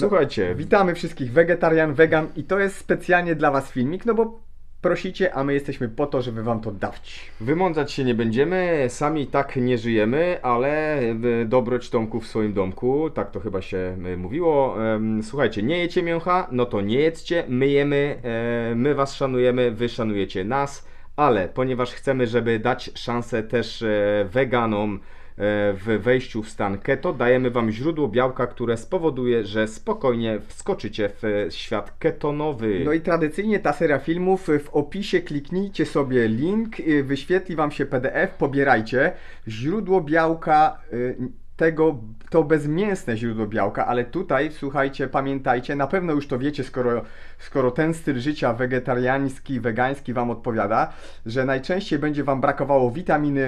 Słuchajcie, Witamy wszystkich wegetarian, wegan i to jest specjalnie dla Was filmik, no bo prosicie, a my jesteśmy po to, żeby Wam to dawać. wymądzać się nie będziemy, sami tak nie żyjemy, ale dobroć Tomku w swoim domku, tak to chyba się e, mówiło. Słuchajcie, nie jecie mięcha, no to nie jedzcie, my jemy, e, my Was szanujemy, Wy szanujecie nas, ale ponieważ chcemy, żeby dać szansę też e, weganom e, w wejściu w stan keto, dajemy Wam źródło białka, które spowoduje, że spokojnie wskoczycie w e, świat ketonowy. No i tradycyjnie ta seria filmów, w opisie kliknijcie sobie link, wyświetli Wam się PDF, pobierajcie. Źródło białka y, tego, to bezmięsne źródło białka, ale tutaj, słuchajcie, pamiętajcie, na pewno już to wiecie, skoro, skoro ten styl życia wegetariański, wegański Wam odpowiada, że najczęściej będzie Wam brakowało witaminy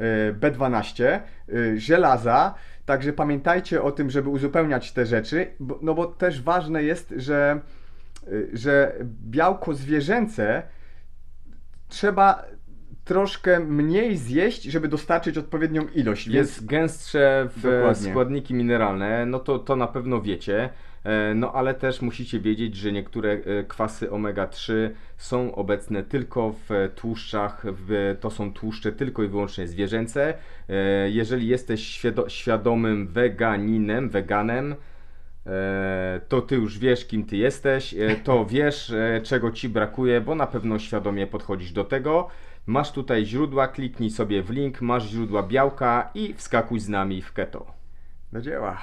y, B12, y, żelaza, także pamiętajcie o tym, żeby uzupełniać te rzeczy, no bo też ważne jest, że, y, że białko zwierzęce trzeba troszkę mniej zjeść, żeby dostarczyć odpowiednią ilość. Więc jest gęstsze w Dokładnie. składniki mineralne, no to, to na pewno wiecie. E, No ale też musicie wiedzieć, że niektóre e, kwasy omega-3 są obecne tylko w tłuszczach, w, to są tłuszcze tylko i wyłącznie zwierzęce. E, Jeżeli jesteś świado- świadomym weganinem, weganem, to ty już wiesz, kim ty jesteś, e, to wiesz, e, czego ci brakuje, bo na pewno świadomie podchodzisz do tego. Masz tutaj źródła, kliknij sobie w link, masz źródła białka i wskakuj z nami w keto. do dzieła.